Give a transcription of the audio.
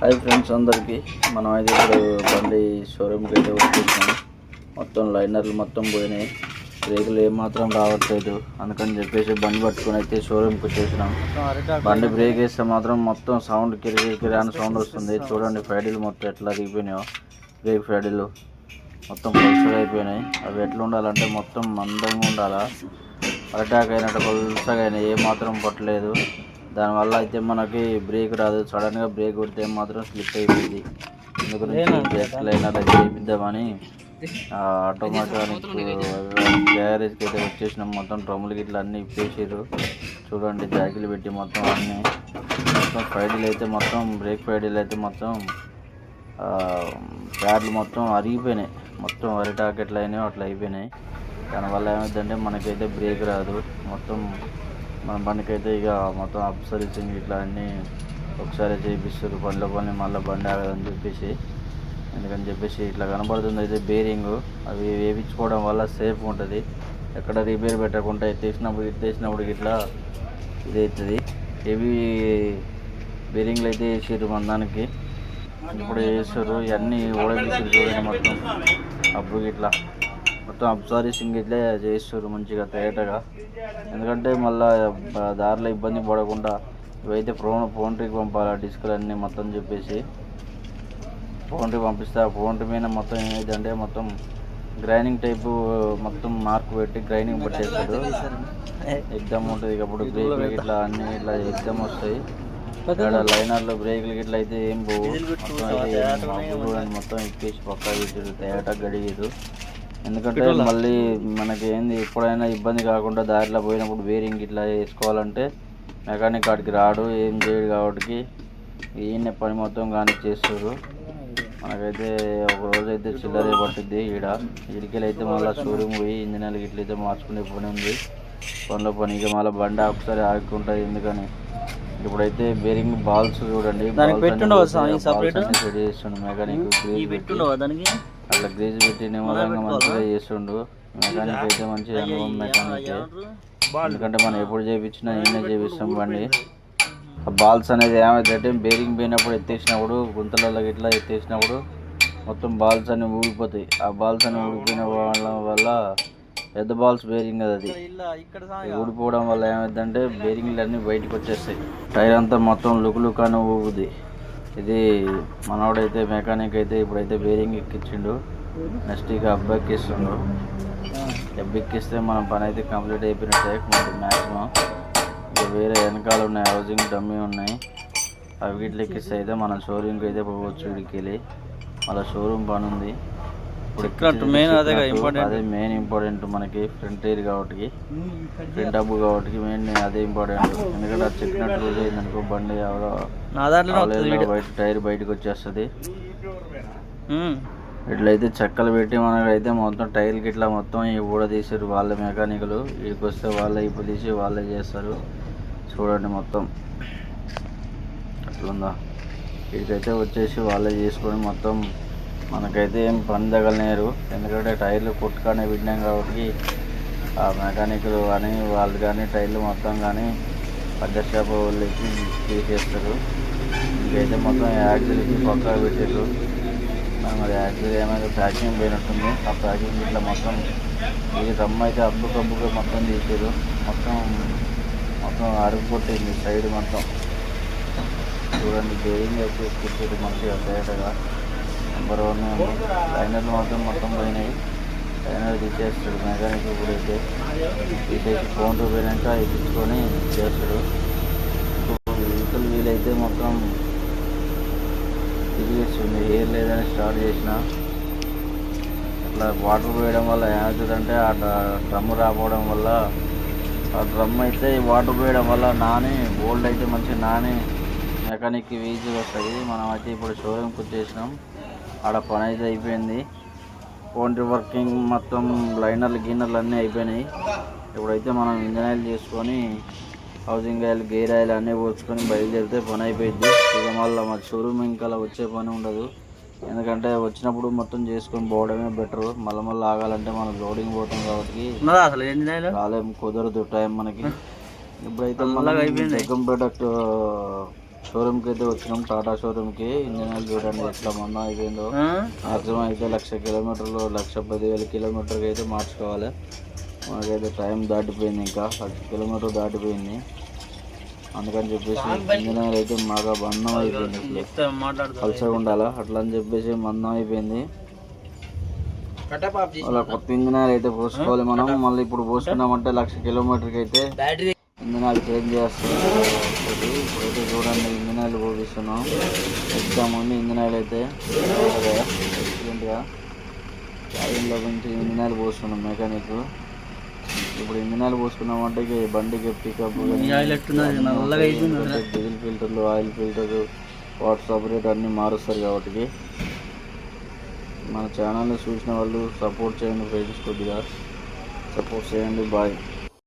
Hi friends అందరికీ. మనం అయితే ఇప్పుడు బండి షోరూమ్కి అయితే వచ్చేసాం. మొత్తం లైనర్లు మొత్తం పోయినాయి. బ్రేకులు ఏమాత్రం రావట్లేదు. అందుకని చెప్పేసి బండి పట్టుకొని అయితే షోరూమ్కి వచ్చేసినాం. బండి బ్రేక్ వేస్తే మాత్రం మొత్తం సౌండ్ కిరికిరి కిరాని సౌండ్ వస్తుంది. చూడండి ఫైడీలు మొత్తం ఎట్లా దిగిపోయినాయో. బ్రేక్ ఫైడీలు మొత్తం పలుసగా అయిపోయినాయి. అవి ఎట్లా ఉండాలంటే మొత్తం మందంగా ఉండాలా? అటాక్ అయినట్టు పలుసగా అయినాయి. ఏ మాత్రం పట్టలేదు. దానివల్ల అయితే మనకి బ్రేక్ రాదు. సడన్గా బ్రేక్ కొడితే మాత్రం స్లిప్ అయిపోయింది. లైనర్ అయితే చేపిద్దామని ఆటోమేటిక్ గ్యారేజ్కి అయితే వచ్చేసినాం. మొత్తం డ్రమ్ములు ఇట్లా అన్నీ ఇప్పేసారు చూడండి జాకీలు పెట్టి మొత్తం అన్నీ. మొత్తం ఫైడీలు అయితే మొత్తం బ్రేక్ ఫైడీలు అయితే మొత్తం ఆ, ప్యాడ్లు మొత్తం అరిగిపోయినాయి. మొత్తం అరిటాక్ ఎట్లా అయినాయో అట్లా అయిపోయినాయి. దానివల్ల ఏమైందంటే మనకైతే బ్రేక్ రాదు. మొత్తం మన బండికైతే ఇక మొత్తం అప్ సర్వీసింగ్ ఇట్లా అన్నీ ఒకసారి చేపిస్తారు. బండిలో పని మళ్ళీ బండి ఆగదని చెప్పేసి. ఎందుకని చెప్పేసి ఇట్లా కనబడుతుంది అయితే బేరింగ్. అవి వేయించుకోవడం వల్ల సేఫ్ ఉంటుంది. ఎక్కడ రిపేర్ పెట్టకుండా ఎత్తేసినప్పుడు ఎత్తేసినప్పుడు ఇట్లా ఇది అవుతుంది హెవీ బేరింగ్లు అయితే వేసారు మన దానికి. ఇప్పుడు వేస్తారు ఇవన్నీ ఓడబిచ్చారు చూడండి మొత్తం. అప్పుడు ఇట్లా మొత్తం అబ్జర్వేషన్ ఇట్లే చేస్తారు మంచిగా తేటగా ఎందుకంటే మళ్ళీ దారిలో ఇబ్బంది పడకుండా ఇవైతే ఫోన్ ఫోన్ట్రీకి పంపాలి డిస్కులు అన్నీ మొత్తం చెప్పేసి ఫోన్ట్రీ పంపిస్తే ఆ ఫోన్ట్రీ మీద మొత్తం ఏమైందంటే మొత్తం గ్రైండింగ్ టైపు మొత్తం మార్క్ పెట్టి గ్రైండింగ్ పట్టేస్తారు. ఎగ్జామ్ ఉంటుంది అప్పుడు బ్రేక్లు ఇట్లా అన్ని ఇట్లా ఎగ్జామ్ వస్తాయి. ఇక్కడ లైనర్లో బ్రేక్లు ఇట్లా అయితే ఏం పోవు. మొత్తం అయితే మొత్తం ఎక్కేసి పక్క తేట గడిగారు ఎందుకంటే మళ్ళీ మనకి ఏంది ఎప్పుడైనా ఇబ్బంది కాకుండా దారిలో పోయినప్పుడు వేరింగ్ ఇట్లా వేసుకోవాలంటే మెకానిక్ కాడికి రాడు ఏం చేయడు కాబట్టి ఈయన పని మొత్తం కానీ చేస్తారు మనకైతే ఒక రోజు అయితే చిల్లరే పట్టుద్ది ఈడ. ఇడికెళ్ళి అయితే మళ్ళీ షోరూమ్ పోయి ఇంజనీర్కి ఇట్లా అయితే మార్చుకునే పని ఉంది. పనిలో పని ఇక మళ్ళీ బండి ఒకసారి ఆగుకుంటుంది ఎందుకని. ఇప్పుడైతే బేరింగ్ బాల్స్ చూడండి? సెట్ చేస్తుండు మెకానిక్ అట్లా గ్రీజ్ పెట్టి నిమ్మలంగా మంచిగా చేస్తుండు. మెకానిక్ అయితే మంచి అనుభవం మెకానిక్ ఎందుకంటే మనం ఎప్పుడు చేయించినా ఈయనే చేపిస్తాం బండి. ఆ బాల్స్ అనేది ఏమైతే బేరింగ్ పోయినప్పుడు ఎత్తేసినప్పుడు గుంతలలో ఇట్లా ఎత్తేసినప్పుడు మొత్తం బాల్స్ అన్ని ఊగిపోతాయి. ఆ బాల్స్ అన్ని ఊగిపోయిన వాళ్ళ వల్ల పెద్ద బాల్స్ బేరింగ్ అది. ఊడిపోవడం వల్ల ఏమైందంటే బేరింగ్లు అన్నీ బయటకు వచ్చేస్తాయి. టైర్ అంతా మొత్తం లుక్ లుక్ అని ఊగుది ఇది మనవాడైతే మెకానిక్ అయితే ఇప్పుడైతే బేరింగ్ ఎక్కించిండు. నెక్స్ట్ ఇక అబ్బాయికి ఇస్తుండు ఎక్కిస్తే మన పని అయితే కంప్లీట్ అయిపోయినట్టే మనకి మ్యాక్సిమం ఇక వేరే వెనకాల ఉన్నాయి హౌసింగ్ డమ్మీ ఉన్నాయి. అవి ఇట్లా అయితే మనం షోరూమ్కి అయితే పోవచ్చు ఇక్కడికి వెళ్ళి. మళ్ళీ షోరూమ్ పని ఉంది ఇప్పుడు main అదేగా ఎక్కినట్టు important. అదే మెయిన్ ఇంపార్టెంట్ మనకి ఫ్రంట్ ఎయిర్ కాబట్టి ఫ్రంట్ డబ్బు కాబట్టి మెయిన్ అదే ఇంపార్టెంట్ ఎందుకంటే అది చెక్కినట్టు రోజు అయిందనుకో బండి బయట టైర్ బయటకు వచ్చేస్తుంది. ఉమ్. ఇట్లయితే చెక్కలు పెట్టి మనకైతే మొత్తం టైర్కి ఇట్లా మొత్తం ఇవి కూడా తీసారు వాళ్ళ మెకానికలు వీడికి వస్తే వాళ్ళే ఇప్పుడు తీసి వాళ్ళే చేస్తారు. చూడండి మొత్తం. అట్లుందా వీడికైతే వచ్చేసి వాళ్ళే చేసుకొని మొత్తం మనకైతే ఏం పని తగలనేరు. ఎందుకంటే టైర్లు కొట్టుగానే విడినాం కాబట్టి ఆ మెకానిక్లు కానీ వాళ్ళు కానీ టైర్లు మొత్తం కానీ పెద్ద షాప్ వాళ్ళకి తీసేస్తారు. ఇంకైతే మొత్తం యాక్సిల్కి పక్కా పెట్టారు మరి యాక్సిల్ ఏమైనా ప్యాకింగ్ పోయినట్టుంది. ఆ ప్యాకింగ్ ఇట్లా మొత్తం ఇది రమ్మ అయితే అబ్బు కబ్బుగా మొత్తం తీసారు మొత్తం మొత్తం అరుగు కొట్టింది సైడ్ మొత్తం. చూడండి బేరింగ్ అయితే కూర్చోరు మంచిగా తేటగా నెంబర్ వన్ లైనర్లు మాత్రం మొత్తం పోయినాయి. లైనర్ తీసేస్తాడు మెకానిక్ ఇప్పుడు అయితే తీసేసి ఫోన్ పోయినాక ఇప్పించుకొని చేస్తాడు. వెహికల్ వీలైతే మొత్తం తిరిగేస్తుంది. ఏం లేదని స్టార్ట్ చేసిన. అట్లా వాటర్ పోయడం వల్ల ఏమవుతుందంటే ఆ డ్రమ్ రాకపోవడం వల్ల ఆ డ్రమ్ అయితే వాటర్ పోయడం వల్ల నాని గోల్డ్ అయితే మంచిగా నాని మెకానిక్కి ఈజీగా వస్తుంది మనం అయితే ఇప్పుడు షోరూమ్కి వచ్చేసినాం. ఆడ పని అయితే అయిపోయింది. ఫోన్టీ వర్కింగ్ మొత్తం లైనర్లు గిన్నెలు అన్నీ అయిపోయినాయి. ఇప్పుడైతే మనం ఇంజనీర్ చేసుకొని హౌసింగ్ ఆయిల్ గేర్ ఆయిల్ అన్నీ పోసుకొని బయలుదేరితే పని అయిపోయింది. ఇక మళ్ళీ మా షోరూమ్ ఇంకా అలా వచ్చే పని ఉండదు. ఎందుకంటే వచ్చినప్పుడు మొత్తం చేసుకొని పోవడమే బెటర్ మళ్ళీ మళ్ళీ ఆగాలంటే మనం లోడింగ్ పోతాం కాబట్టి అసలు రాలేం కుదరదు టైం మనకి. ఇప్పుడైతే చల్లగా అయిపోయింది. జగ్గంపేట షోరూమ్కి అయితే వచ్చినాం. టాటా షోరూమ్కి. ఇంజన్ ఆయిల్ చూడండి ఎట్లా మందం అయిపోయిందో? మాక్సిమం అయితే లక్ష కిలోమీటర్లు లక్ష పదివేల కిలోమీటర్కి అయితే మార్చుకోవాలి. మనకైతే టైం దాటిపోయింది ఇంకా. లక్ష కిలోమీటర్ దాటిపోయింది. అందుకని చెప్పేసి ఇంజన్ ఆయిల్ అయితే బాగా మందం అయిపోయింది. పల్చగా ఉండాలా? అట్లా అని చెప్పేసి మందం అయిపోయింది. అలా కొత్త ఇంజన్ ఆయిల్ అయితే పోసుకోవాలి మనం. మళ్ళీ ఇప్పుడు పోసుకున్నామంటే లక్ష కిలోమీటర్కి అయితే ఇంజన్ ఆయిల్ చేంజ్ చేస్తాం ఇప్పుడైతే చూడండి ఇంజన్ ఆయిల్ పోపిస్తున్నాం. ఎగ్జామ్ ఉంది ఇంజన్ ఆయిల్ అయితే ఎక్సలెంట్గా. క్యాబిన్లో నుంచి ఇంజన్ ఆయిల్ పోస్తున్నాం మెకానిక్. ఇప్పుడు ఇంజన్ ఆయిల్ పోసుకున్నామంటే ఇక ఈ బండికి పికప్. డీజిల్ ఫిల్టర్లు ఆయిల్ ఫిల్టర్ వాటర్ సపరేట్ అన్నీ మారుస్తారు కాబట్టి. మన ఛానల్ని చూసిన వాళ్ళు సపోర్ట్ చేయండి ఫ్రెండ్స్ కొద్దిగా. సపోర్ట్ చేయండి బాయ్.